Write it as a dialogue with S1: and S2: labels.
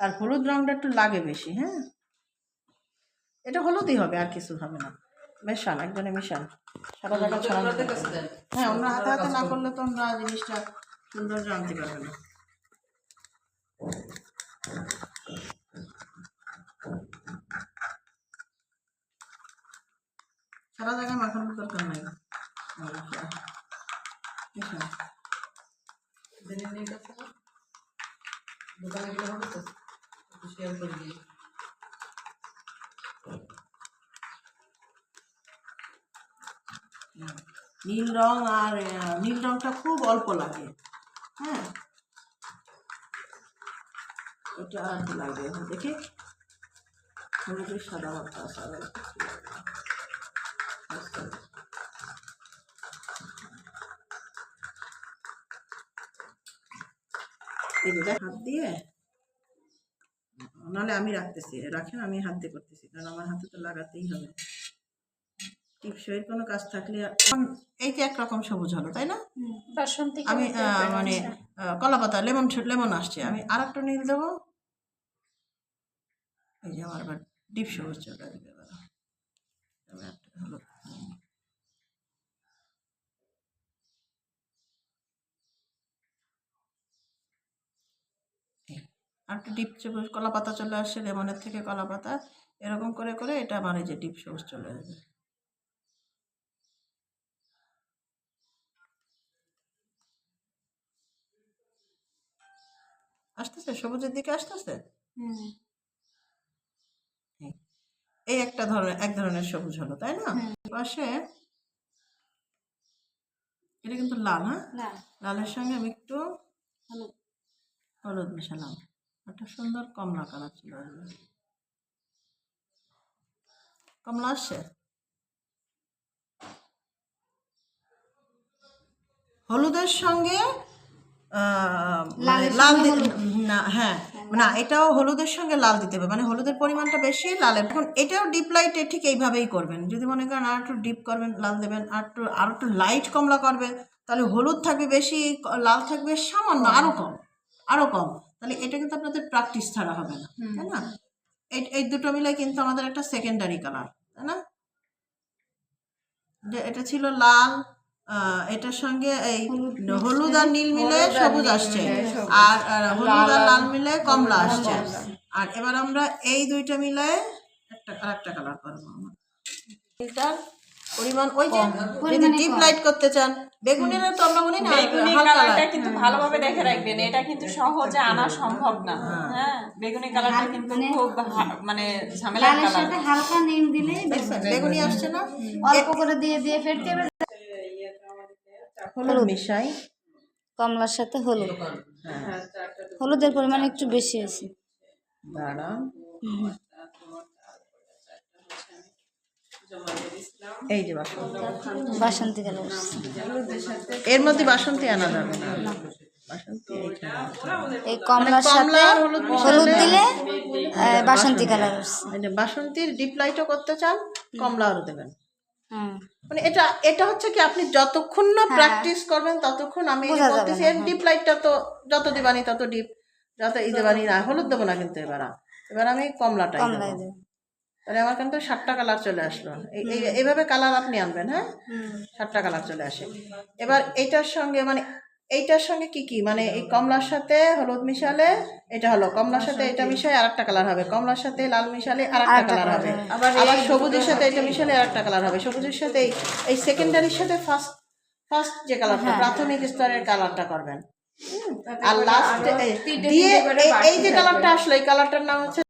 S1: আর হলুদ রঙটা একটু লাগে বেশি হ্যাঁ? এটা হলুদই হবে আর কিছু হবে না। মেশান একজনে মেশান সারা জায়গা ছড়ানো হ্যাঁ আমরা হাতে হাতে না করলে তো আমরা জিনিসটা সুন্দর জানতে পারবে না।
S2: একটু শেয়ার করে দিই
S1: নীল রং আর আহ, নীল রংটা খুব অল্প লাগে হ্যাঁ এটা আর কি লাগবে দেখি হলুদের সাদা মাথা আছে আর কিছু লাগবে না। আচ্ছা। এই যে দেখ, হাত দিয়ে নাহলে আমি রাখতেছি রাখেন আমি হাত দিয়ে করতেছি কারণ আমার হাতে তো লাগাতেই হবে। টিপসইয়ের কোনো কাজ থাকলে এখন এই যে একরকম সবুজ হলো তাই না? আমি মানে কলা পাতা লেমন লেমন আসছে। আমি আর একটা নীল দেবো। এই যে আমার আবার ডিপ সবুজ চলে একটা হলুদ নীল। এই, আর একটা ডিপ সবুজ কলা পাতা চলে আসছে লেমনের থেকে কলা পাতা এরকম করে করে এটা আমার এই যে ডিপ সবুজ চলে আসবে আসতেছে? সবুজের দিকে আসতেছে? এই- একটা ধরনের এক ধরনের সবুজ হলো তাই না? পাশে এটা কিন্তু লাল হ্যাঁ? লালের সঙ্গে আমি একটু
S3: হলুদ।
S1: হলুদ মেশালাম। একটা সুন্দর কমলা কালার ছিল আসবে কমলা আসছে? হলুদের সঙ্গে মানে লাল না হ্যাঁ। না এটাও হলুদের সঙ্গে লাল দিতে হবে। মানে হলুদের পরিমাণটা বেশি লালের। এখন এটাও ডিপ লাইটে ঠিক এইভাবেই করবেন। যদি মনে করেন আর একটু ডিপ করবেন লাল দেবেন আর একটু আর একটু লাইট কমলা করবেন তাহলে হলুদ থাকবে বেশি লাল থাকবে সামান্য আরও কম আরও কম। তাহলে এটা কিন্তু আপনাদের প্র্যাকটিস ছাড়া হবে না তাই না? এই এই দুটো মিলে কিন্তু আমাদের একটা সেকেন্ডারি কালার তাই না? যে এটা ছিল লাল এটার সঙ্গে এই হলুদ আর নীল মিলে সবুজ আসছে। আর হলুদ আর লাল মিলে কমলা আসছে। আর এবার আমরা এই দুইটা মিলে একটা আর একটা কালার করব আমরা। এটার পরিমাণ ওই যে যদি ডিপ লাইট করতে চান বেগুনিরা তো আমরা বলি না
S4: বেগুনি কালারটা কিন্তু ভালোভাবে দেখে রাখবেন এটা কিন্তু সহজে আনা সম্ভব না। হ্যাঁ। বেগুনি কালারটা কিন্তু খুব হা- মানে
S3: লালের
S4: কালার
S3: সাথে হালকা নীল দিলে
S1: বেগুনি আসছে না?
S3: অল্প করে দিয়ে দিয়ে ফেটতে হবে
S1: হলুদ মিশাই।
S3: কমলার সাথে হলুদ। হলুদের পরিমাণ একটু বেশি আছে।
S1: দাঁড়া এই যে বাসন্তী।
S3: বাসন্তী
S1: কালারের মধ্যে বাসন্তী আনা যাবে না।
S3: এই কমলার সাথে
S1: হলুদ
S3: হলুদ দিলে বাসন্তী কালার আসছে
S1: এই যে বাসন্তীর ডিপ লাইটও করতে চান কমলা আরও দেবেন মানে এটা এটা হচ্ছে কি আপনি যতক্ষণ না প্র্যাকটিস করবেন ততক্ষণ আমি বলতেছি এর ডিপ লাইটটা তো যত দিবানি তত ডিপ যত ই দেবানি না হলুদ দেবো না কিন্তু এবার এবার আমি কমলাটাই দেবে। তাহলে আমার কিন্তু সাতটা কালার চলে আসলো। এই- এই এইভাবে কালার আপনি আনবেন হ্যাঁ? সাতটা কালার চলে আসে। এবার এইটার সঙ্গে মানে এইটার সঙ্গে কি কি? মানে এই কমলার সাথে হলুদ মিশালে এটা হলো কমলার সাথে এটা মিশালে আর একটা কালার হবে কমলার সাথে লাল মিশালে আর একটা কালার হবে। আবার আবার সবুজের সাথে এটা মিশালে আর একটা কালার হবে। সবুজের সাথে এই- সেকেন্ডারির সাথে ফার্স্ট ফার্স্ট যে কালারটা প্রাথমিক স্তরের কালারটা করবেন। আর লাস্ট দিয়ে এই- এই যে কালারটা আসলো এই কালারটার নাম হচ্ছে